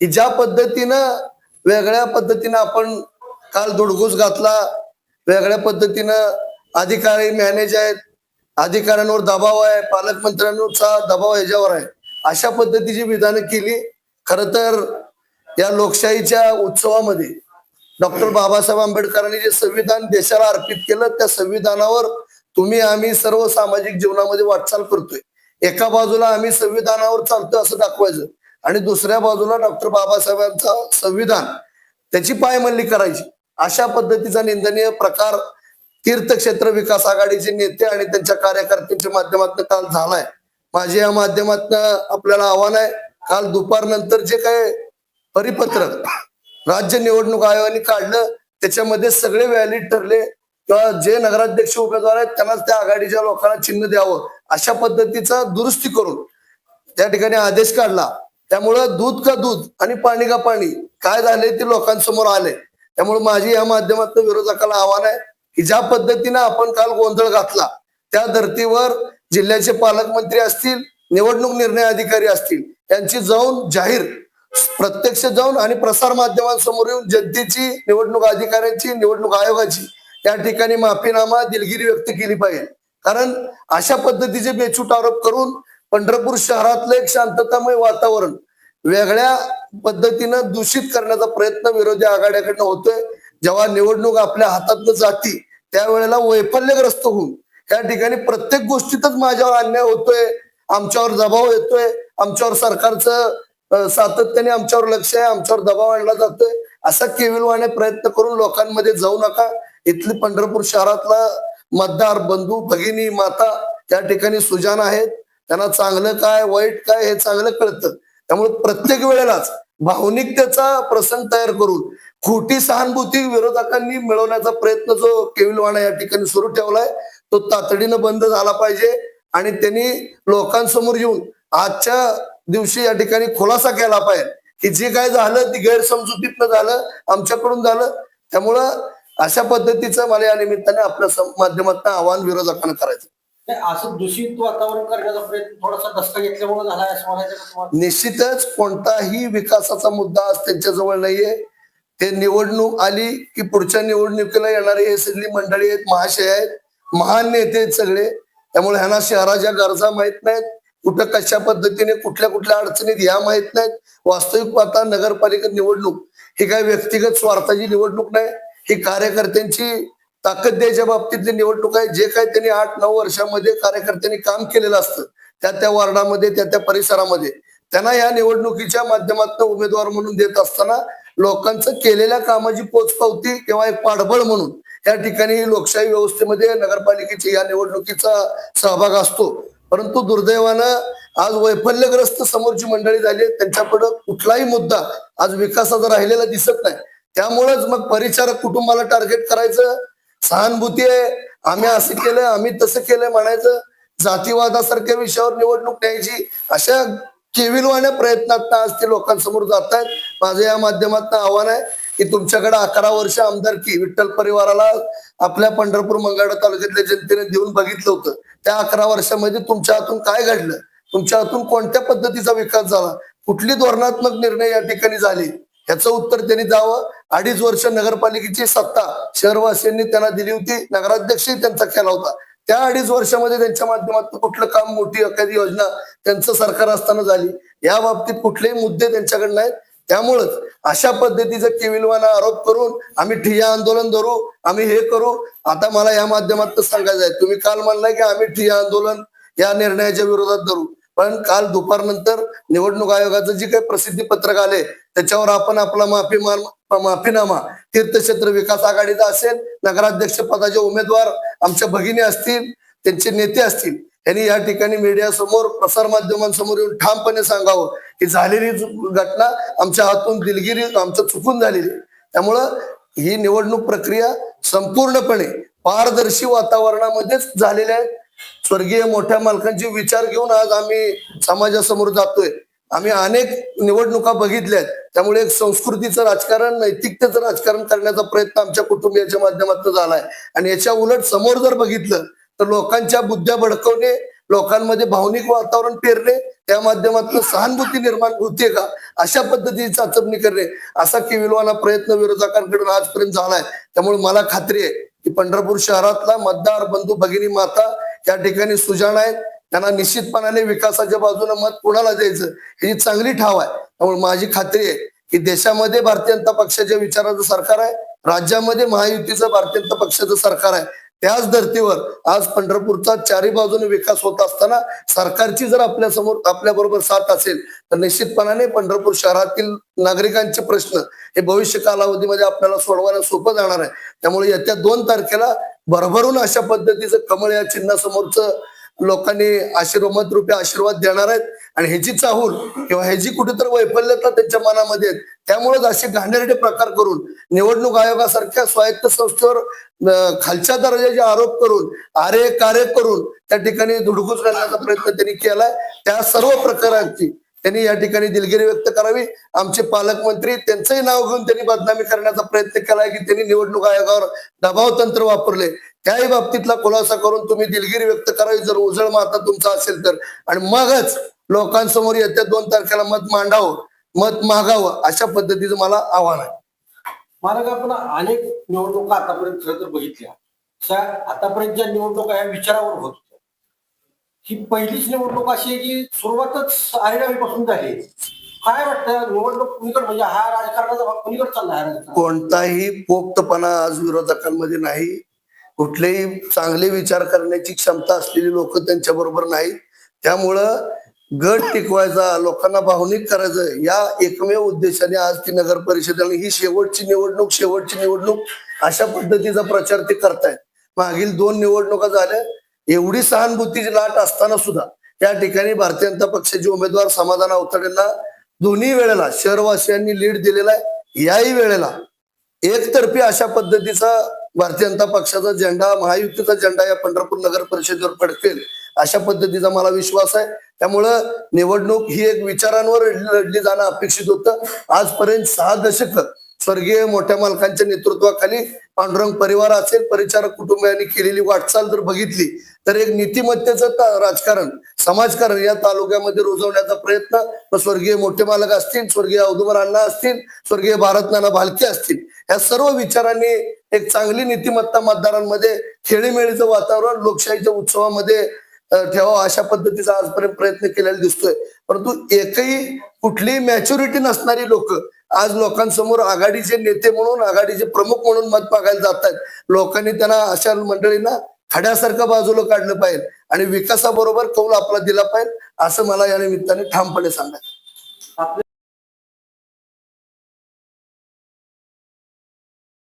की ज्या पद्धतीनं वेगळ्या पद्धतीनं आपण काल दुडघूस घातला वेगळ्या पद्धतीनं अधिकारी मॅनेज आहेत अधिकाऱ्यांवर दबाव आहे पालकमंत्र्यांचा दबाव ह्याच्यावर आहे. अशा पद्धतीची विधानं केली. खर तर या लोकशाहीच्या उत्सवामध्ये डॉक्टर बाबासाहेब आंबेडकरांनी जे संविधान देशाला अर्पित केलं त्या संविधानावर तुम्ही आम्ही सर्व सामाजिक जीवनामध्ये वाटचाल करतोय. एका बाजूला आम्ही संविधानावर चालतोय असं दाखवायचं. आणि दुसऱ्या बाजूला डॉक्टर बाबासाहेबांचा संविधान त्याची पायमल्ली करायची. अशा पद्धतीचा निंदनीय प्रकार तीर्थक्षेत्र विकास आघाडीचे नेते आणि त्यांच्या कार्यकर्त्यांच्या माध्यमातून काल झालाय. माझे या माध्यमातून आपल्याला आव्हान आहे काल दुपारनंतर जे काय परिपत्रक राज्य निवडणूक आयोगाने काढलं त्याच्यामध्ये सगळे व्हॅलिड ठरले. किंवा जे नगराध्यक्ष उमेदवार आहेत त्यांनाच त्या आघाडीच्या लोकांना चिन्ह द्यावं अशा पद्धतीचा दुरुस्ती करून त्या ठिकाणी आदेश काढला. त्यामुळं दूध का दूध आणि पाणी का पाणी काय झाले ते लोकांसमोर आले त्यामुळे माझी या माध्यमातून विरोधकाला आव्हान आहे की ज्या पद्धतीनं आपण काल गोंधळ घातला त्या धर्तीवर जिल्ह्याचे पालकमंत्री असतील निवडणूक निर्णय अधिकारी असतील यांची जाऊन जाहीर प्रत्यक्ष जाऊन आणि प्रसार माध्यमांसमोर येऊन जनतेची निवडणूक अधिकाऱ्यांची निवडणूक आयोगाची त्या ठिकाणी माफीनामा दिलगिरी व्यक्त केली पाहिजे. कारण अशा पद्धतीचे बेछूट आरोप करून पंढरपूर शहरातलं एक शांततामय वातावरण वेगळ्या पद्धतीनं दूषित करण्याचा प्रयत्न विरोधी आघाड्याकडनं होतोय. जेव्हा निवडणूक आपल्या हातातनं जाती त्यावेळेला वैफल्यग्रस्त होऊन या ठिकाणी प्रत्येक गोष्टीतच माझ्यावर अन्याय होतोय आमच्यावर दबाव येतोय आमच्यावर सरकारचं सातत्याने आमच्यावर लक्ष आहे आमच्यावर दबाव आणला जातोय असा केविलवाने प्रयत्न करून लोकांमध्ये जाऊ नका. इथली पंढरपूर शहरातला मतदार बंधू भगिनी माता त्या ठिकाणी सुजान आहेत. त्यांना चांगलं काय वाईट काय हे चांगलं कळतं. त्यामुळे प्रत्येक वेळेलाच भावनिकतेचा प्रसंग तयार करून खोटी सहानुभूती विरोधकांनी मिळवण्याचा प्रयत्न जो केविलवाणा या ठिकाणी सुरू ठेवलाय तो तातडीनं बंद झाला पाहिजे. आणि त्यांनी लोकांसमोर येऊन आजच्या दिवशी या ठिकाणी खुलासा केला पाहिजे. की जे काय झालं ती गैरसमजुतीतनं झालं आमच्याकडून झालं. त्यामुळं अशा पद्धतीचं मला या निमित्ताने आपल्या माध्यमातून आव्हान विरोधकांना करायचं. असं दूषित वातावरण करण्याचा प्रयत्न थोडासा धसका घेतल्यामुळे झालाय असं म्हणायचं निश्चितच कोणताही विकासाचा मुद्दा आज त्यांच्या जवळ नाहीये. ते निवडणूक आली की पुढच्या निवडणुकीला येणारे हे सगळी मंडळी आहेत महाशय आहेत महान नेते आहेत सगळे. त्यामुळे ह्यांना शहराच्या गरजा माहीत नाहीत. कुठं कशा पद्धतीने कुठल्या कुठल्या अडचणीत ह्या माहीत नाहीत. वास्तविक पाहता नगरपालिका निवडणूक ही काय व्यक्तिगत स्वार्थाची निवडणूक नाही. ही कार्यकर्त्यांची ताकद द्यायच्या बाबतीतली निवडणूक आहे. जे काही त्यांनी आठ नऊ वर्षामध्ये कार्यकर्त्यांनी काम केलेलं असतं त्या त्या वार्डामध्ये त्या त्या परिसरामध्ये त्यांना या निवडणुकीच्या माध्यमातून उमेदवार म्हणून देत असताना लोकांचं केलेल्या कामाची पोचपावती किंवा एक पाठबळ म्हणून या ठिकाणी लोकशाही व्यवस्थेमध्ये नगरपालिकेची या निवडणुकीचा सहभाग असतो. परंतु दुर्दैवानं आज वैफल्यग्रस्त समोरची मंडळी झाली त्यांच्याकडं कुठलाही मुद्दा आज विकासाचा राहिलेला दिसत नाही. त्यामुळेच मग परिचारक कुटुंबाला टार्गेट करायचं सहानुभूती आहे. आम्ही असं केलंय आम्ही तसं केलंय म्हणायचं. जातीवादासारख्या विषयावर निवडणूक न्यायची अशा केविलवाण्या प्रयत्नात आज ते लोकांसमोर जात आहेत माझं या माध्यमातून आव्हान आहे की तुमच्याकडे अकरा वर्ष आमदारकी विठ्ठल परिवाराला आपल्या पंढरपूर मंगळा तालुक्यातल्या जनतेने देऊन बघितलं होतं. त्या अकरा वर्षामध्ये तुमच्या हातून काय घडलं? तुमच्या हातून कोणत्या पद्धतीचा विकास झाला? कुठली धोरणात्मक निर्णय या ठिकाणी झाले? याचं उत्तर त्यांनी द्यावं. अडीच वर्ष नगरपालिकेची सत्ता शहरवासियांनी त्यांना दिली होती. नगराध्यक्षही त्यांचा केला होता. त्या अडीच वर्षामध्ये त्यांच्या माध्यमातून कुठलं काम मोठी एखादी योजना त्यांचं सरकार असताना झाली. या बाबतीत कुठलेही मुद्दे त्यांच्याकडे नाहीत. त्यामुळंच अशा पद्धतीचं केविलवाना आरोप करून आम्ही ठिय्या आंदोलन धरू आम्ही हे करू. आता मला या माध्यमात सांगायचं आहे तुम्ही काल म्हणलाय की आम्ही ठिय्या आंदोलन या निर्णयाच्या विरोधात धरू. पण काल दुपारनंतर निवडणूक आयोगाचं जे काही प्रसिद्धी पत्रक आले त्याच्यावर आपण आपला माफी माफीनामा तीर्थक्षेत्र विकास आघाडीचा असेल नगराध्यक्ष पदाचे उमेदवार आमच्या भगिनी असतील त्यांचे नेते असतील यांनी या ठिकाणी मीडिया समोर प्रसार माध्यमांसमोर येऊन ठामपणे सांगावं की झालेली घटना आमच्या हातून दिलगिरी आमचं चुकून झालेली आहे. त्यामुळं ही निवडणूक प्रक्रिया संपूर्णपणे पारदर्शी वातावरणामध्येच झालेल्या आहेत स्वर्गीय मोठ्या मालकांचे विचार घेऊन आज आम्ही समाजासमोर जातोय. आम्ही अनेक निवडणुका बघितल्या आहेत त्यामुळे एक संस्कृतीचं राजकारण नैतिकतेचं राजकारण करण्याचा प्रयत्न आमच्या कुटुंबियाच्या माध्यमातून झालाय. आणि याच्या उलट समोर जर बघितलं तर लोकांच्या बुद्ध्या भडकवणे लोकांमध्ये भावनिक वातावरण पेरणे त्या माध्यमातून सहानुभूती निर्माण होते का? अशा पद्धतीची चाचपणी करणे असा किविलवाना प्रयत्न विरोधकांकडून आजपर्यंत झालाय. त्यामुळे मला खात्री आहे की पंढरपूर शहरातला मतदार बंधू भगिनी माता त्या ठिकाणी सुजाण आहेत. त्यांना निश्चितपणाने विकासाच्या बाजूने मत कोणाला द्यायचं ही चांगली ठाव आहे. त्यामुळे माझी खात्री आहे की देशामध्ये भारतीय जनता पक्षाच्या विचाराचं सरकार आहे. राज्यामध्ये महायुतीचं भारतीय जनता पक्षाचं सरकार आहे. त्याच धर्तीवर आज पंढरपूरचा चारी बाजूने विकास होत असताना सरकारची जर आपल्यासमोर आपल्या बरोबर साथ असेल तर निश्चितपणाने पंढरपूर शहरातील नागरिकांचे प्रश्न हे भविष्य कालावधीमध्ये आपल्याला सोडवायला सोपं जाणार आहे. त्यामुळे येत्या दोन तारखेला भरभरून अशा पद्धतीचं कमळ या चिन्हासमोरचं लोकांनी आशीर्वाद रूपे आशीर्वाद देणार आहेत. आणि ह्याची चाहूल किंवा ह्याची कुठेतरी वैफल्यता त्यांच्या मनामध्ये आहेत त्यामुळेच असे घाणेरडे प्रकार करून निवडणूक आयोगासारख्या स्वायत्त संस्थेवर खालच्या दर्जाचे आरोप करून आरे कार्य करून त्या ठिकाणी धुडगूस घालण्याचा प्रयत्न त्यांनी केलाय. त्या सर्व प्रकारांची त्यांनी या ठिकाणी दिलगिरी व्यक्त करावी. आमचे पालकमंत्री त्यांचंही नाव घेऊन त्यांनी बदनामी करण्याचा प्रयत्न केला की त्यांनी निवडणूक आयोगावर दबाव तंत्र वापरले. त्याही बाबतीतला खुलासा करून तुम्ही दिलगिरी व्यक्त करावी. जर उजळ माता तुमचा असेल तर. आणि मगच लोकांसमोर येत्या दोन तारखेला मत मांडावं मत मागावं अशा पद्धतीचं मला आव्हान आहे. महाराज आपण अनेक निवडणुका आतापर्यंत खरं तर बघितल्या. आतापर्यंत ज्या निवडणुका या विचारावर होत ही पहिलीच निवडणूक अशी आहे की सुरुवातच आरेरावीपासून झाली. काय वाटतं निवडणूक कुणीकडे म्हणजे हा राजकारणाचा भाग कुणीकडे चालला राजकारण कोणताही पोक्तपणा आज विरोधकांमध्ये नाही. कुठलेही चांगले विचार करण्याची क्षमता असलेली लोक त्यांच्या बरोबर नाही त्यामुळं गट टिकवायचा लोकांना भावनिक करायचं या एकमेव उद्देशाने आज ती नगर परिषद आणि ही शेवटची निवडणूक शेवटची निवडणूक अशा पद्धतीचा प्रचार ते करतायत. मागील दोन निवडणुका झाल्या एवढी सहानुभूतीची लाट असताना सुद्धा त्या ठिकाणी भारतीय जनता पक्षाचे उमेदवार समाधान अवताडेंना दोन्ही वेळेला शहरवासियांनी लीड दिलेला आहे. याही वेळेला एकतर्फी अशा पद्धतीचा भारतीय जनता पक्षाचा झेंडा महायुतीचा झेंडा या पंढरपूर नगर परिषदेवर पडतील अशा पद्धतीचा मला विश्वास आहे. त्यामुळं निवडणूक ही एक विचारांवर लढली लढली जाणं अपेक्षित होतं. आजपर्यंत सहा दशक स्वर्गीय मोठ्या मालकांच्या नेतृत्वाखाली पांडुरंग परिवार असेल परिचारक कुटुंबियांनी केलेली वाटचाल जर बघितली तर एक नीतिमत्तेचं राजकारण समाजकारण या तालुक्यामध्ये रुजवण्याचा प्रयत्न स्वर्गीय मोठे मालक असतील स्वर्गीय औदुबर अण्णा असतील स्वर्गीय भारत नाना भालके असतील या सर्व विचारांनी एक चांगली नीतिमत्ता मतदारांमध्ये खेळीमेळीचं वातावरण लोकशाहीच्या उत्सवामध्ये ठेवा ठेवावं अशा पद्धतीचा आजपर्यंत प्रयत्न केलेला दिसतोय. परंतु एकही कुठलीही मॅच्युरिटी नसणारी लोक आज लोकांसमोर आघाडीचे नेते म्हणून आघाडीचे प्रमुख म्हणून मत मागायला जात आहेत लोकांनी त्यांना अशा मंडळींना खड्यासारखं बाजूला काढलं पाहिजे आणि विकासाबरोबर कौल आपला दिला पाहिजे असं मला या निमित्ताने ठामपणे सांगायचं